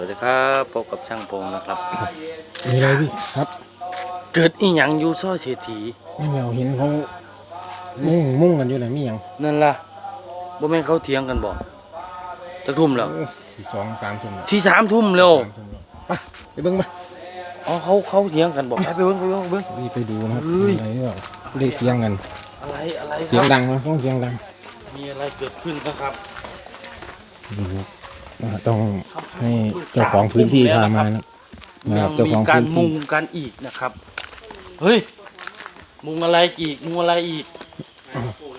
วัสดีครับพบกับช่างพงนะครับ มีอะไรพี่ครับ เกิดอีหยังอยู่ซอยเศรษฐีไม่แมวเห็นเขามุ่งมุ่งกันอยู่ไหนมีหยังนั่นล่ะบ่แม่นเขาเถียงกันบ่จักทุ่มแล้วโอ้สี่สองสามทุ่มสี่สามทุ่มแล้วสามทุ่มแล้วไปไปเบิ้งไปอ๋อเขาเขาเถียงกันบ่ไปไปเบิ่งไปเบิ่งไปเบิ่ง รีบไปดูนะครับเฮ้ย มีอะไรหรือเปล่าเรียกเสียงกันอะไรอะไรคเสียงรับดังนะต้องเสียงดังมีอะไรเกิดขึ้นนะครับดู ว่าต้องให้เจ้าของพื้นที่พามานะนะคยัรับงเจ้ามีของการพื้นมุที่งกันอีกนะครับ เฮ้ย มุงอะไรอีก มุงอะไรอีก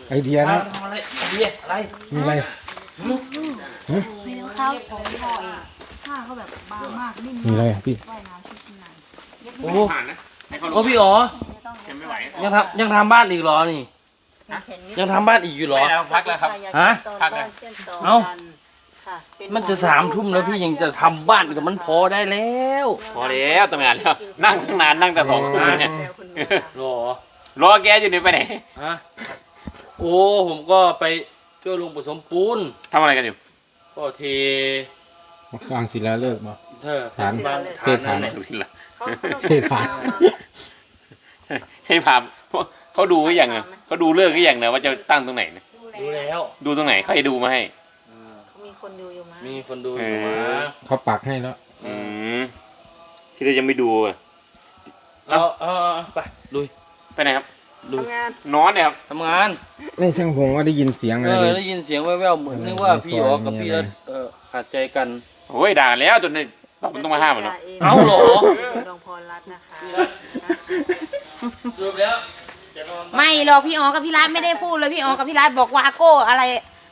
ไอเดียนะ ทำอะไรเบียอะไร มีอะไรข้าวของหอยผ้าเขาแบบบางมากนิ่มมีอะไรอะพี่ ว่ายน้ำที่ข้างในเย็บโอ้ไม่โหผ่านนะให้เขาลโอ้งพี่อ๋อต้องยังไม่ไหวยังทำยังทำบ้านอีกเหรอนี่เห็นยังทำบ้านอีกอยู่เหรอไปแล้วพักแล้วครับ ฮะ พักแล้ว เอ้า ค่ะเป็มันจะสามทุ่มแล้วพี่ยังจะทำบ้านกับมันพอได้แล้วพอแล้วทำงานแล้วนั่งตั้งนานนั่งแต่สองทุ่มเนี่ยแล้วคุณแม่หรอรอแกอยู่นี่ไปไหนฮะโอ้ผมก็ไปช่วยลุงผสมปูนทำอะไรกันอยู่ก็เทสร้างศิลาฤกษ์บ่ เธอฐานบ้านเทฐานนั่นแหละดูสิล่ะเขาเขาต้องเท่ผ่านให้พาเขาดูก็ยังอะเขาดูเลิกก็ยังนะว่าจะตั้งตรงไหนนะดูแล้ว ดูตรงไหนเขาให้ดูมาให้เขามี คนดูอยู่มั้ยมีคนดูอยู่เออนะเขาปักให้แล้วอืมที่เรายังไม่ดูอะเอาเอาเอาไปลุยไปไหนครับลุยทำงานนอนเนี่ยครับทำงาน ไม่ช่างพงว่าได้ยินเสียงเออะไรอเลยได้ยินเสียงแว่วๆเหมือนนึกว่าพี่อ๋อกับพี่รัตเออขาดใจกัน โอ้ยด่าแล้วจนได้ต้องต้องมาห้ามมันเนาะเอาเหรอ ดองพรรัตน์นะคะ สรุปแล้วจะนอนไม่หรอกพี่อ๋อกับพี่รัฐไม่ได้พูดเลยพี่อ๋อกับพี่รัฐบอกวาโก้อะไร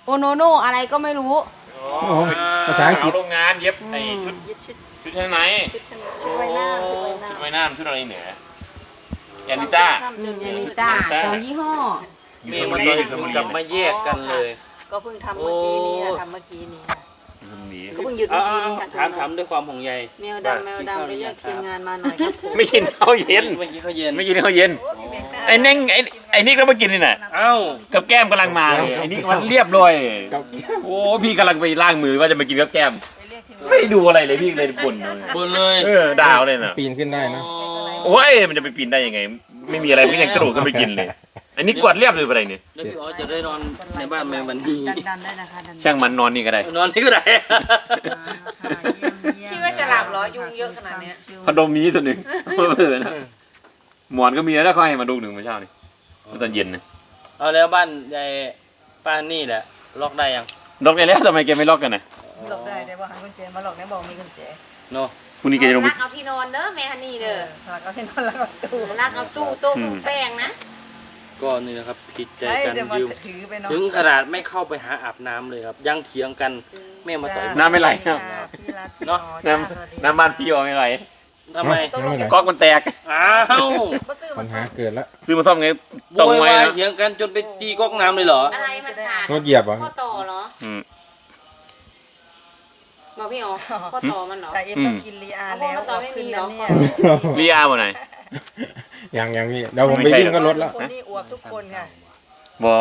โอโนโนอะไรก็ไม่รู้ โอ้โหภาษาอังกฤษเโรงงานเย็บไอ้ชุดยึดชุดชุดชั้นในชุดชั้นชุดว่ายน้ำชุดว่ายน้ชุดว่ายน้ำชุดอะไรเหนือำยานิต้าจนเอมืลิดต้าเอลิต้าสองยี่ห้อมีมันเลยถึงกับมาแยกกันเลยก็เพิ่งทำเมื่อกี้นี้ค่ะทำเมื่อกี้นี้ค่ะหนีก็เพิ่งหยุดเอาเมื่อกี้เอานี้ค่ะถามถามด้วยความห่วงใยแมวดำแมวดำไปเรียกทีมงานมาหน่อยครับผมไม่กินข้าวเย็น เมื่อกี้เขาเย็น ไม่กินข้าวเย็น ไอ้เน่งไอ้ ไอ้นี่ก็มากินนี่น่ะเอ้ากับแก้มกำลังมาเลยไอ้นี่มันเรียบร้อยโอ้พี่กำลังไปล้างมือว่าจะมากินกับแก้ม ไม่ดูอะไรเลยพี่เลยบ่นเลยบนเลยเออดาวเลยน่ะปีนขึ้นได้นะโอ้ยมันจะไปปีนได้ยังไง ไม่มีอะไรมันยังกระโดดขึ้นไปกินเลย อันนี้กวาดเรียบเลยอะไรเนี่ยแล้วพี่อ๋อจะได้นอนในบ้านแมวันนี้ดันดันได้นะคะดันช่างมันนอนนี่ก็ได้นอนที่ก็ได้พี่ว่าจะหลับเหรอยุงเยอะขนาดเนี้ยพัดลมมีตัวหนึ่งเออนะหมอนก็มีแล้วเขาให้มาดูหนึ่งเมื่อเช้านี่ ตอนเย็นนะเอาแล้วบ้านยายป้านี่แหละ ล็อกได้ยังล็อกได้แล้วทำไมแกไม่ล็อกกันนะหลอกได้แต่ว่าหากุญแจมาหลอกเนี่ยบอกมีกุญแจเนาะพรุ่งนี้แกจะลงไป รักเอาที่นอนเด้อแม่ฮันนี่เด้อหลักเอาที่นอนแล้วก็ตู้รักเอาตู้โต๊ะเครื่องแป้งนะก็นี่นะครับผิดใจใช่กันจะมายืมถือไปนอนถึงขนาดไม่เข้าไปหาอาบน้ำเลยครับ ยังเถียงกันแม่มาต่อย น้ำไม่ไหลครับพี่รัฐเนาะน้ำน้ำบ้านพี่เอาไม่ไหล ทำไมยังไม่ไหนก๊อกมันแตก อ้าวปัญหาเกิดแล้วซื้อมาซ่อมไงโวตรงยไว้วายนะเถียงกันจนไปตีก๊อกน้ำเลยเหรอ อะไรมันขาดรถเหยียบเหรอข้อต่อเหรออืม บอกพี่อ๋อข้อต่อมันเหรอ แต่เอ็มต้องกินลีอาแล้วเอาไม่มีหรอขึ้นแล้วรีอาบ่ไหน ยังยังพี่เดี๋ยวผมไปวิ่งก็รถแล้ว คนนี่อวบทุกคนค่ะ บอ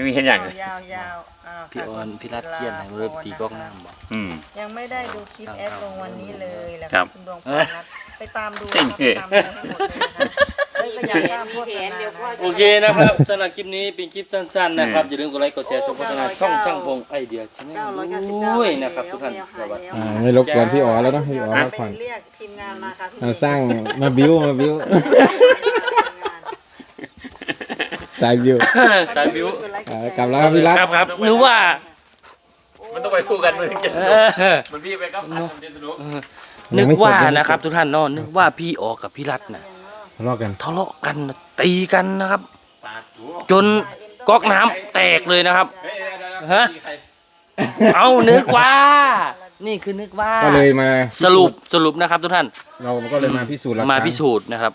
ยังมีเห็นอย่างเลยยาวยาวๆอ้าวพี่ออนพี่รัตเครียดไหนเริ่มตีก๊อกน้ำบอก อืม ยังไม่ได้ดูคลิปแอดลงวันนี้เลยแหละครับคุณดวงพรรัตน์ไปตามดูนะครับไปตามดูให้หมดเลยนะคะไม่ขยันตามโฆษณานะโอเคนะครับสำหรับคลิปนี้เป็นคลิปสั้นๆนะครับ อย่าลืมกดไลค์กดแชร์ชมโฆษณาช่องช่างพงไอเดียชาแนลเก้าร้อยเก้าสิบเก้าด้วยนะครับทุกท่านสวัสดี อ่าไม่รบกวนพี่อ๋อแล้วเนาะพี่อ๋อพักผ่อนเรียกทีมงานมาค่ะพี่มาสร้างมาบิ้วมาบิ้ว สายบิ้วสายบิวอ่ากลับแล้วครับพี่รัตครับครับนึกว่ามันต้องไปคู่กันมันถึงจะเออมันพี่ไปครับอันเดียวสนุกนึกว่านะครับ ทุกท่านเนอะนึกว่าพี่ออกกับพี่รัตน่ะทะเลาะกันทะเลาะกันตีกันนะครับจนก๊อกน้ำแตกเลยนะครับฮะเอานึกว่า นี่คือนึกว่าก็เลยมาสรุปสรุปนะครับ ทุกท่านเราก็เลยมาพิสูจน์หลักฐนมาพิสูจน์นะครับ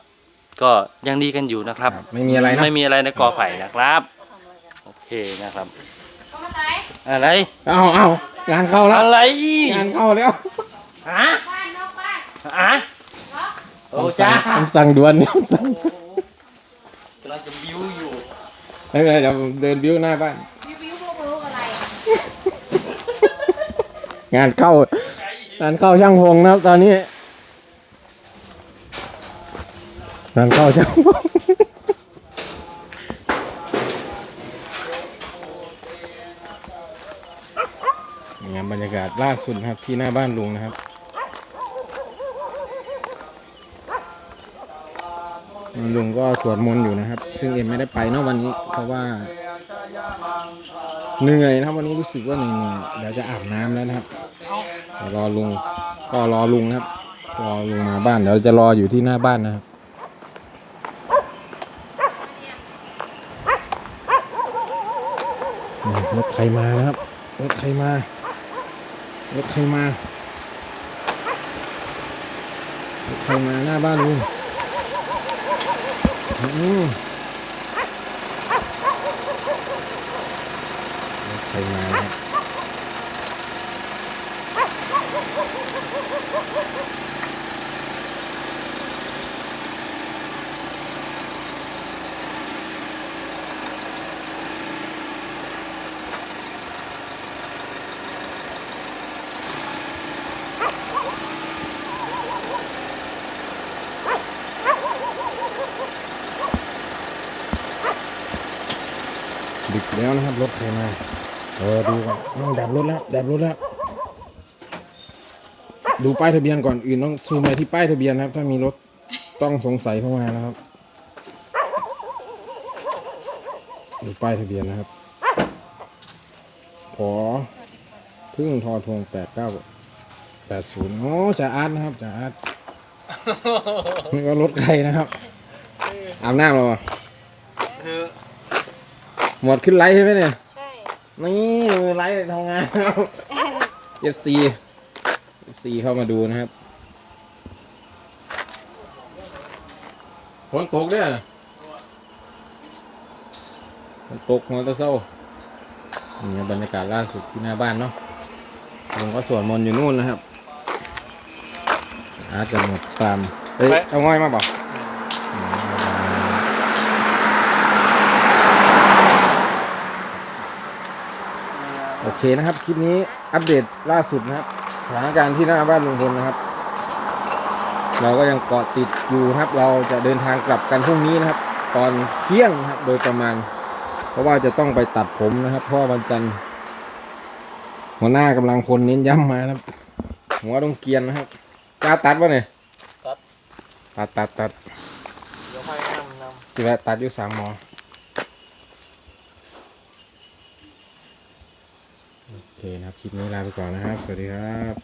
ก็ยังดีกันอยู่นะครับ ครับไม่มีอะไรนะ ไม่มีอะไรในกอไผ่นะครับ โอเคนะครับอะไรเอาเอางานเข้าแล้ว อะไรงานเข้าแล้วฮะฮะโอ้จ้าคำสั่งด่วนคำสั่งกำลังจะบิ้วอยู่ไม่เป็นไรเดี๋ยวผมเดินบิ้วหน้าบ้านวิววิวพวกรู้อะไรงานเข้าไก่ร้านข้าวช่างพงนะครับ ตอนนี้ ร้านข้าวช่างพงนี่ครับบรรยากาศล่าสุดครับที่หน้าบ้านลุงนะครับลุงก็สวดมนต์อยู่นะครับ ซึ่งเอ็มไม่ได้ไปเนอะวันนี้ เพราะว่า เหนื่อยนะครับวันนี้รู้สึกว่าเหนื่อยเดี๋ยวจะอาบน้ำแล้วนะครับรอลุงก็รอลุงนะครับรอลุงมาบ้านเดี๋ยวจะรออยู่ที่หน้าบ้านนะครับ รถใครมานะครับรถใครมารถใครมารถใครมาหน้าบ้านลุงอืมรถใครมาครับ ดึกแล้วนะครับรถใครมาเออดูก่อนต้องดับรถแล้วดับรถแล้วดูป้ายทะเบียนก่อนอื่นต้องซูมไปที่ป้ายทะเบียนนะครับ ถ้ามีรถต้องสงสัยเข้ามานะครับดูป้ายทะเบียนนะครับพอพึ่งทอทงแปดเก้าแปดศูนย์โอ้จ่าอาร์ตนะครับจ่าอาร์ตนี่ก็รถใครนะครับอาบน้ำเราอะ หมดขึ้นไลฟ์ใช่ไหมเนี่ย ใช่ นี่มือไลฟ์ทำงานครับ FC FC เข้ามาดูนะครับฝนตกด้วยน่ะฝนตกหัวตะเศร้านี่บรรยากาศล่าสุดที่หน้าบ้านเนาะผมก็สวดมนต์อยู่นู่นนะครับอาจจะหมดตามเอ้ยเอาง่อยมาเปล่า โอเคนะครับ คลิปนี้อัปเดตล่าสุดนะครับสถานการณ์ที่หน้าบ้านลุงพลนะครับ เราก็ยังเกาะติดอยู่นะครับ เราจะเดินทางกลับกันพรุ่งนี้นะครับ ตอนเที่ยงนะครับ โดยประมาณ เพราะว่าจะต้องไปตัดผมนะครับ เพราะว่าวันจันทร์หัวหน้ากำลังพลเน้นย้ำมานะครับ หัวต้องเกรียนนะครับกล้าตัดปะเนี่ยตัดตัดตัดเดี๋ยวค่อยนำนำจีแวะตัดอยู่สามหมอโอเค นะครับ คลิปนี้ลาไปก่อนนะครับ สวัสดีครับ